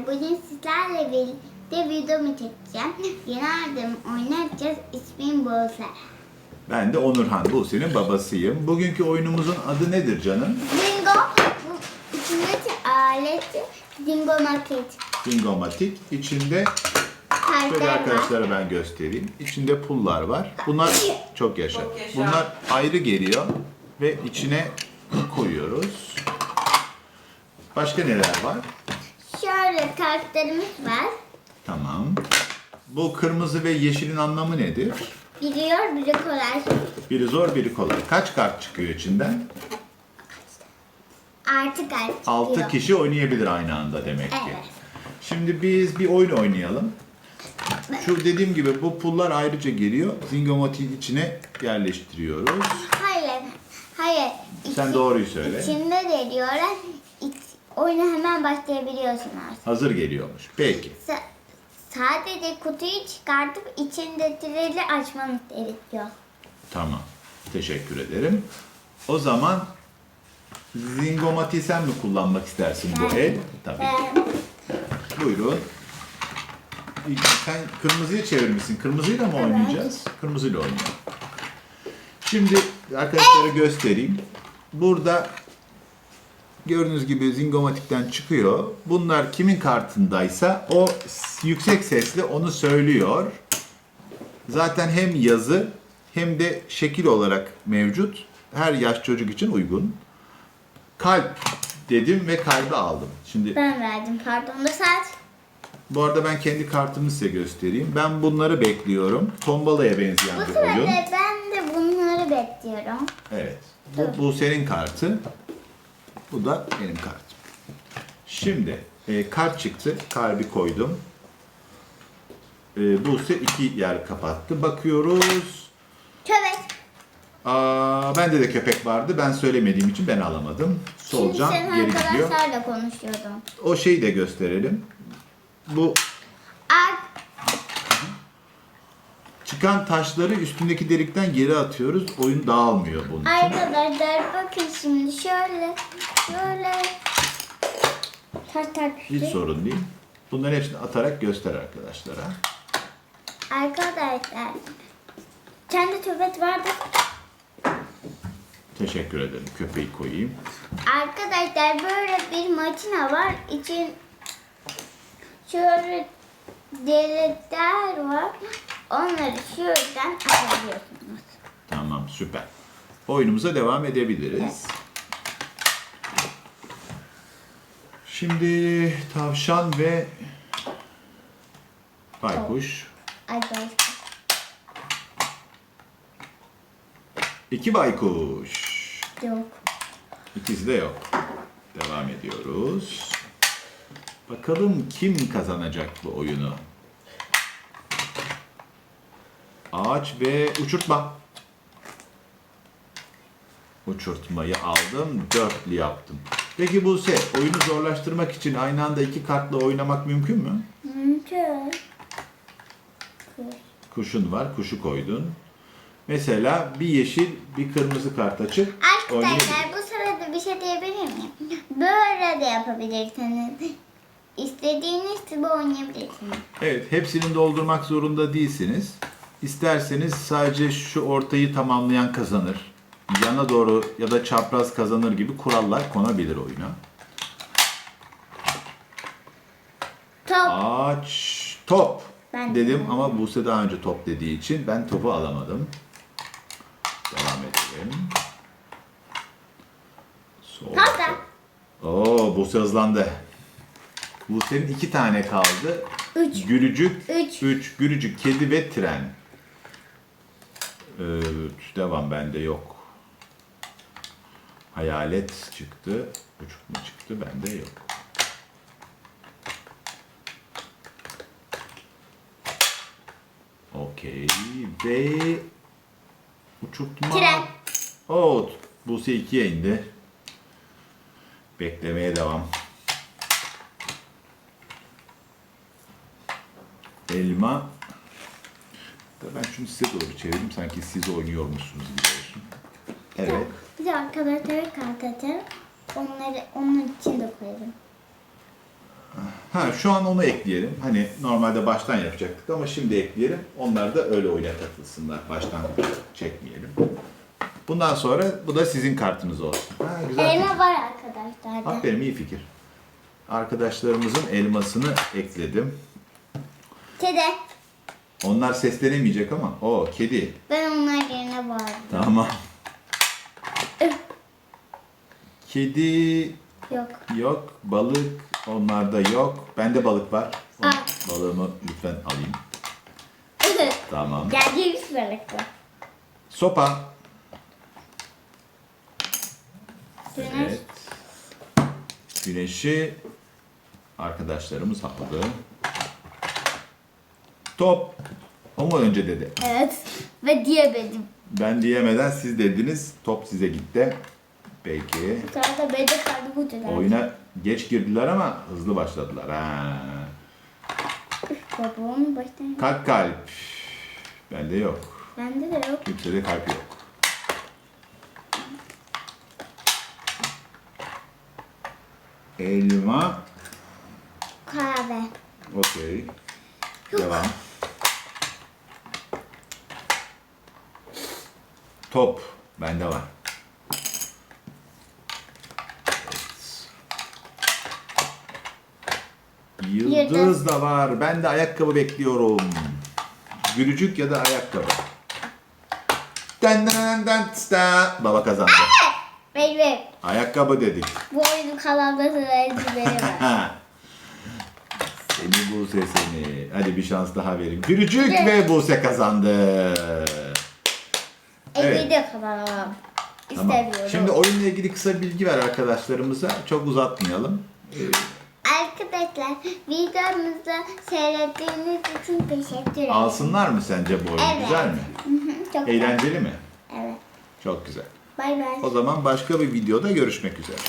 arkadaşlar. Bugün sizlerle birlikte videomu çekeceğim. Yeni oynayacağız. İsmim Buse. Ben de Onurhan, bu senin babasıyım. Bugünkü oyunumuzun adı nedir canım? Dingo. Bu içindeki aleti Dingo Market. Dingomatik. İçinde şöyle arkadaşlara ben göstereyim. İçinde pullar var. Bunlar çok yaşa. Çok yaşa. Bunlar ayrı geliyor ve içine koyuyoruz. Başka neler var? Şöyle kartlarımız var. Tamam. Bu kırmızı ve yeşilin anlamı nedir? Biliyor, biri kolay. Biri zor, biri kolay. Kaç kart çıkıyor içinden? Artık artık 6 diyor. kişi oynayabilir aynı anda demek ki. Evet. Şimdi biz bir oyun oynayalım. Şu dediğim gibi bu pullar ayrıca geliyor. Zingomatik içine yerleştiriyoruz. Hayır, hayır. Sen İçi- doğruyu söyle. İçinde de diyorlar. Oyuna hemen başlayabiliyorsunuz. Hazır geliyormuş. Peki. Sa- sadece kutuyu çıkartıp içindekileri açmanız gerekiyor. Tamam. Teşekkür ederim. O zaman Zingomatiği sen mi kullanmak istersin bu el? Tabii. Ben Buyurun. Sen kırmızıyı çevirmişsin. Kırmızıyla mı oynayacağız? Kırmızıyla oynayalım. Şimdi arkadaşlara göstereyim. Burada gördüğünüz gibi zingomatikten çıkıyor. Bunlar kimin kartındaysa o yüksek sesle onu söylüyor. Zaten hem yazı hem de şekil olarak mevcut. Her yaş çocuk için uygun. Kalp dedim ve kalbi aldım. Şimdi ben verdim pardon da saat. bu arada ben kendi kartımı size göstereyim. Ben bunları bekliyorum. Tombalaya benzeyen Bu bir sırada oyun. ben de bunları bekliyorum. Evet. Bu, bu senin kartı. Bu da benim kartım. Şimdi e, kart çıktı. Kalbi koydum. E, Buse iki yer kapattı. Bakıyoruz. Köpek. Aa, bende de köpek vardı. Ben söylemediğim için ben alamadım. Şimdi Solucan sen geri gidiyor. arkadaşlarla konuşuyordum. O şeyi de gösterelim. Bu çıkan taşları üstündeki delikten geri atıyoruz. Oyun dağılmıyor bunun için. arkadaşlar bakın şimdi şöyle şöyle tak tak. Hiç sorun değil. Bunların hepsini atarak göster arkadaşlara. Arkadaşlar kendi köpek vardı. Teşekkür ederim. Köpeği koyayım. Arkadaşlar böyle bir makine var. İçin şöyle delikler var. Onları şuradan açabiliyorsunuz. Tamam süper. Oyunumuza devam edebiliriz. Şimdi tavşan ve baykuş. Arkadaşlar. İki baykuş. Yok. İkisi de yok. Devam ediyoruz. Bakalım kim kazanacak bu oyunu? Ağaç ve uçurtma. Uçurtmayı aldım, dörtlü yaptım. Peki Buse, oyunu zorlaştırmak için aynı anda iki kartla oynamak mümkün mü? Mümkün. Kuşun var, kuşu koydun. Mesela bir yeşil, bir kırmızı kart açıp. Arkadaşlar bu sırada bir şey diyebilir miyim? Böyle de yapabilirsiniz. İstediğiniz gibi oynayabilirsiniz. Evet, hepsini doldurmak zorunda değilsiniz. İsterseniz sadece şu ortayı tamamlayan kazanır. Yana doğru ya da çapraz kazanır gibi kurallar konabilir oyuna. Top. Ağaç, top Ben- dedim ama Buse daha önce top dediği için ben topu alamadım. Devam edelim. Sol. Pasta. Oo, Buse hızlandı. Buse'nin iki tane kaldı. Üç. Gülücük, Üç. üç. Gülücük, kedi ve tren. Üç. Devam bende yok. Hayalet çıktı. Uçurtma çıktı. Bende yok. Okey. Ve uçurtma. Tren. Oo, Buse ikiye indi. Beklemeye devam. Elma. Da Ben şunu size doğru çevireyim. Sanki siz oynuyormuşsunuz gibi olsun. Evet. Bir de arkadaşlara kart atarım. Onları onun için de koyarım. Ha şu an onu ekleyelim. Hani normalde baştan yapacaktık ama şimdi ekleyelim. Onlar da öyle oyuna katılsınlar. Baştan çekmeyelim. Bundan sonra bu da sizin kartınız olsun. Ha, güzel. Elma var arkadaşlar da. Aferin iyi fikir. Arkadaşlarımızın elmasını ekledim. Kedi. Onlar seslenemeyecek ama. O kedi. Ben onlar yerine bağırdım. Tamam. Kedi Yok. yok. Balık onlarda yok. Bende balık var. Aa. Balığımı lütfen alayım. Tamam. Geldiğimiz balık var. Sopa. Güneş. Evet. Güneşi arkadaşlarımız aldı. Top. Mu önce dedi? Evet. Ve diyemedim. Ben diyemeden siz dediniz. Top size gitti. Peki. Sonra da bende kaldı bu dönem. Oyuna geç girdiler ama hızlı başladılar. Ha. Babamın baştan. Kalp kalp. Bende yok. Bende de yok. Kimsede kalp yok. Elma. Kahve. Okey. Devam. Top. Bende var. Evet. Yıldız Yıldız. da var. Ben de ayakkabı bekliyorum. Gülücük ya da ayakkabı. Den den den tsta. Baba kazandı. Baby. Ayakkabı dedik. Bu oyunun var. Ha. Seni Buse seni. Hadi bir şans daha vereyim. Gülücük ve Buse kazandı. Evet. Kalamam. Tamam. İstemiyorum. Şimdi oyunla ilgili kısa bilgi ver arkadaşlarımıza. Çok uzatmayalım. Arkadaşlar videomuzu seyrettiğiniz için teşekkür ederim. alsınlar mı sence bu oyunu? Evet. Güzel mi? Çok Eğlenceli mi? Evet. Çok güzel. Bay bay. O zaman başka bir videoda görüşmek üzere.